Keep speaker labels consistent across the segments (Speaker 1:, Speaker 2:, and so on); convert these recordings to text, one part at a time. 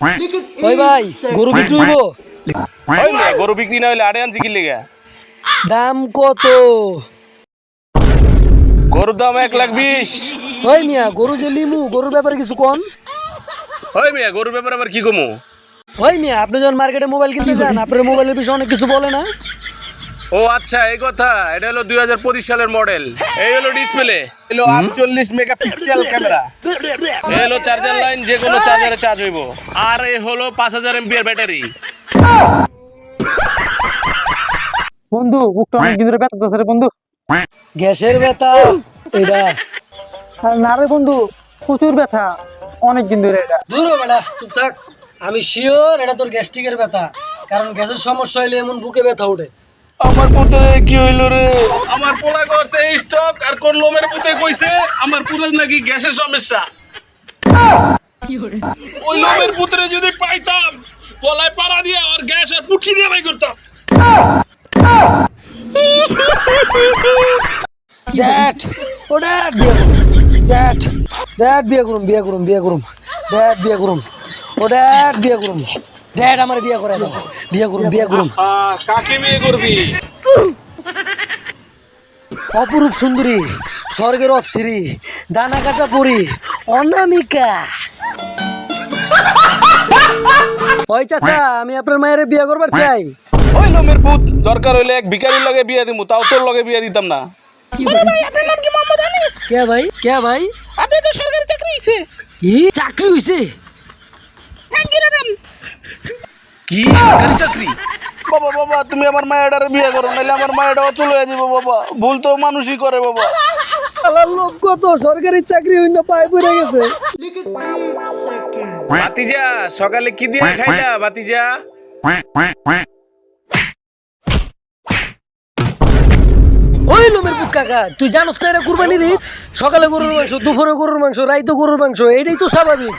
Speaker 1: ওই ভাই গরু বিক্রি হইব?
Speaker 2: ওই মেয়ে, গরু বিক্রি না হইলে আড়ে আনছি কি লেগে?
Speaker 1: দাম কত?
Speaker 2: গরুর দাম এক লাখ বিশ।
Speaker 1: ওই মিয়া গরু যে লিমু গরুর ব্যাপারে কিছু কন?
Speaker 2: ওই মিয়া গরুর ব্যাপারে আবার কি কমু?
Speaker 1: ওই মিয়া আপনি যখন মার্কেটে মোবাইল কিনতে যান আপনার মোবাইলের বিষয়ে অনেক কিছু বলে না?
Speaker 2: ও আচ্ছা এই কথা। এটা হলো দুই হাজার পঁচিশ সালের মডেল। এই হলো ডিসপ্লে এলো আটচল্লিশ মেগাপিক্সেল ক্যামেরা এই হলো চার্জার লাইন যে কোনো চার্জারে চার্জ হইব। আর এই হলো পাঁচ হাজার এমপিআর ব্যাটারি।
Speaker 3: বন্ধু বুকটা অনেক দিন ধরে ব্যথা রে বন্ধু।
Speaker 1: গ্যাসের ব্যথা এটা।
Speaker 3: আর না রে বন্ধু প্রচুর ব্যথা। অনেক দিন ধরে এটা।
Speaker 1: দূর বেটা চুপ থাক। আমি শিওর এটা তোর গ্যাস্ট্রিকের ব্যথা। কারণ গ্যাসের সমস্যা হইলে এমন বুকে ব্যথা ওঠে।
Speaker 2: আমার পুত্রে কি হইল রে? আমার পোলা করছে স্টক আর কোন লোমের পুতে কইছে আমার পুরে নাকি গ্যাসের সমস্যা। ওই লোমের পুত্রে যদি পাইতাম গলায় পাড়া দিয়ে আর গ্যাস আর পুটকি দিয়ে বাই করতাম।
Speaker 1: ড্যাড ও ড্যাড বিয়ে করুম ড্যাড ড্যাড বিয়ে করুম বিয়ে করুম বিয়ে করুম ড্যাড বিয়ে করুম। ও ড্যাড বিয়ে করুম। ড্যাড আমার বিয়ে করে দাও। বিয়ে করুম বিয়ে করুম।
Speaker 2: কাকে বিয়ে করবি?
Speaker 1: অপরূপ সুন্দরী স্বর্গের অপসিরি ডানা কাটা পরি অনামিকা। ওই চাচা আমি আপনার মায়ের বিয়ে করবার চাই।
Speaker 2: ওই লোমের পুত দরকার হইলে এক ভিখারির লগে বিয়ে দিমু তাও তোর লগে বিয়ে দিতাম না।
Speaker 1: কে ভাই? কে ভাই?
Speaker 2: আপনি তো সরকারি চাকরি হইছে।
Speaker 1: কি? চাকরি হইছে?
Speaker 2: কি সরকারি চাকরি? বাবা বাবা তুমি আমার মায়ের বিয়ে করো নাহলে আমার মায়ের যাব বাবা। ভুল তো মানুষই করে বাবা।
Speaker 1: আলার লোক কত সরকারি চাকরি হইনা পায় পড়ে গেছে।
Speaker 2: বাতিজা সকালে কি দিয়ে খাইলা বাতিজা?
Speaker 1: ওই লোমের পুত কাকা তুই জানোস না এটা কুরবানির ঈদ? সকালে গরুর মাংস দুপুরে গরুর মাংস রাইতে গরুর মাংস এটাই তো স্বাভাবিক।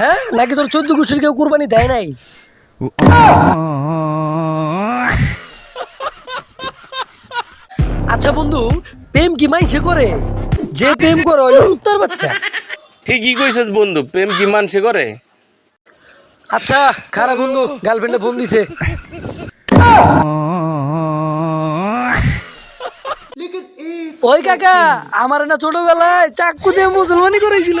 Speaker 1: হ্যাঁ? নাকি তোর চোদ্দ গোষ্ঠীর কেউ কুরবানি দেয় নাই? আচ্ছা বন্ধু প্রেম কি মাইছে করে? যে প্রেম করে ওই উত্তর বাচ্চা।
Speaker 2: ঠিকই কইছিস বন্ধু প্রেম কি মানসে করে?
Speaker 1: আচ্ছা খারাপ বন্ধু গার্লফ্রেন্ডে ফোন দিছে। ওই কাকা আমার না ছোটবেলায় চাকু দিয়ে মুসলমানি করেছিল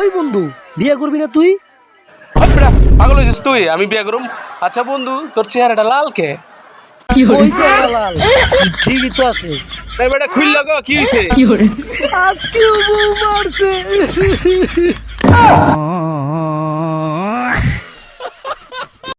Speaker 2: ওই
Speaker 1: বন্ধু বিয়ে করবি না তুই?
Speaker 2: আপড়া, পাগল হয়েছিস তুই আমি বিয়ে করুম। আচ্ছা বন্ধু তোর চেহারাটা লাল কে?
Speaker 1: ওই চেহারা লাল ঠিকই তো আছে।
Speaker 2: তাই বেটা খুল লাগো কি হয়েছে
Speaker 1: আজকে বউ মারছে।